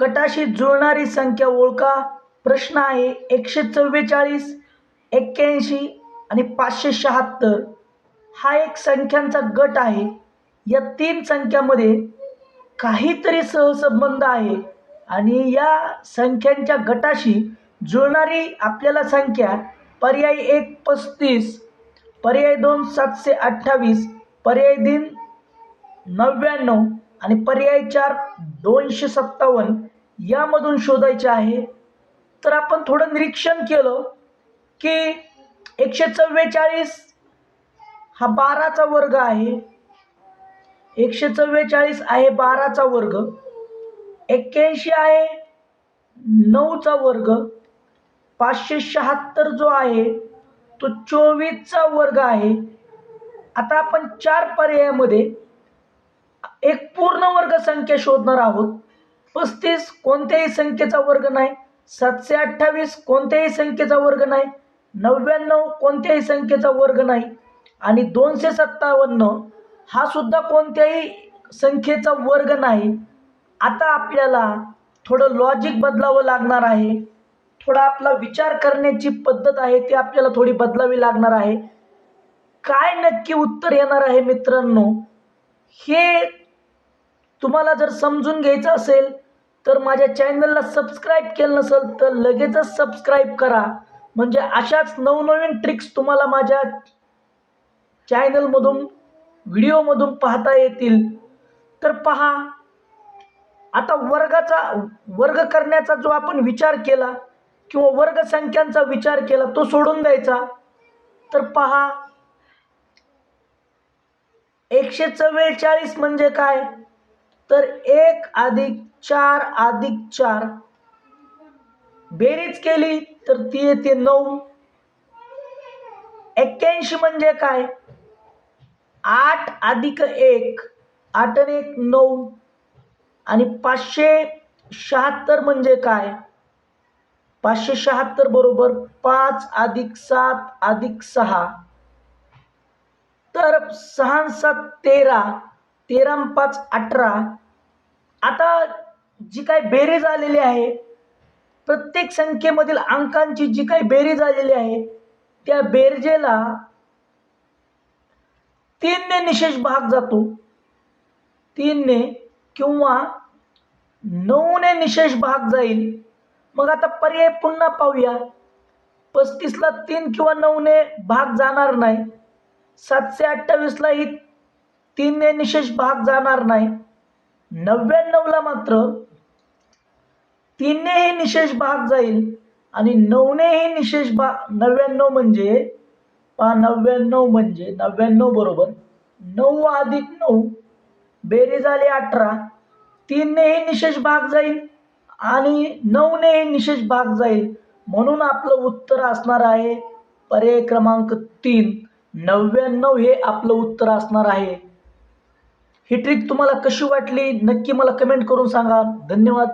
गटाशी जुळणारी संख्या ओळखा. प्रश्न आहे एकशे चव्वेचाळीस एक्क्याऐंशी आणि पाचशे शहात्तर. हा एक संख्यांचा गट आहे. या तीन संख्यामध्ये काहीतरी सहसंबंध आहे आणि या संख्यांच्या गटाशी जुळणारी आपल्याला संख्या पर्याय एक पस्तीस पर्याय दोन सातशे अठ्ठावीस पर्याय तीन नव्याण्णव आणि पर्याय चार दोनशे सत्तावन्न यामधून शोधायचे आहे. तर आपण थोडं निरीक्षण केलं की एकशे चव्वेचाळीस हा बाराचा वर्ग आहे. एकशे चव्वेचाळीस आहे बाराचा वर्ग. एक्क्याऐंशी आहे नऊचा वर्ग. पाचशे शहात्तर जो आहे तो चोवीसचा वर्ग आहे. आता आपण चार पर्यायामध्ये एक पूर्ण वर्ग संख्या शोधणार आहोत. पस्तीस कोणत्याही संख्येचा वर्ग नाही. सातशे अठ्ठावीस कोणत्याही संख्येचा वर्ग नाही. नव्याण्णव कोणत्याही संख्येचा वर्ग नाही. आणि दोनशे सत्तावन्न हा सुद्धा कोणत्याही संख्येचा वर्ग नाही. आता आपल्याला थोडं लॉजिक बदलावं लागणार आहे. थोडा आपला विचार करण्याची पद्धत आहे ती आपल्याला थोडी बदलावी लागणार आहे. काय नक्की उत्तर येणार आहे मित्रांनो? हे तुम्हाला जर समजून घ्यायचं असेल तर माझ्या चॅनलला सबस्क्राईब केलं नसेल तर लगेचच सबस्क्राईब करा. म्हणजे अशाच नवनवीन ट्रिक्स तुम्हाला माझ्या चॅनलमधून व्हिडिओमधून पाहता येतील. तर पहा आता वर्गाचा वर्ग करण्याचा जो आपण विचार केला किंवा वर्गसंख्यांचा विचार केला तो सोडून द्यायचा. तर पहा एकशे चव्वेचाळीस म्हणजे काय? तर एक अधिक चार अधिक चार. बेरीज केली तर ती येते नऊ. एक्क्याऐंशी म्हणजे काय? आठ अधिक एक आठ आणि एक नऊ. आणि पाचशे शहात्तर म्हणजे काय? पाचशे शहात्तर बरोबर पाच अधिक सात अधिक सहा. तर सहा सात तेरा तेरा पाच अठरा. आता जी काय बेरीज आलेली आहे प्रत्येक संख्येमधील अंकांची जी काही बेरीज आलेली आहे त्या बेरजेला तीनने निशेष भाग जातो. तीनने किंवा नऊने निशेष भाग जाईल. मग आता पर्याय पुन्हा पाहूया. पस्तीसला तीन किंवा नऊने भाग जाणार नाही. सातशे अठ्ठावीसलाही तीनने निशेष भाग जाणार नाही. नव्याण्णवला मात्र तीननेही निशेष भाग जाईल आणि नऊनेही निशेष भाग नव्याण्णव म्हणजे पहा नव्याण्णव म्हणजे नव्याण्णव बरोबर नऊ अधिक नऊ बेरी आली अठरा तीननेही निशेष भाग जाईल आणि नऊनेही निशेष भाग जाईल. म्हणून आपलं उत्तर असणार आहे पर्याय क्रमांक तीन. नव्याण्णव हे आपलं उत्तर असणार आहे. ही ट्रिक तुम्हाला कशी वाटली? नक्की मला कमेंट करून सांगा. धन्यवाद.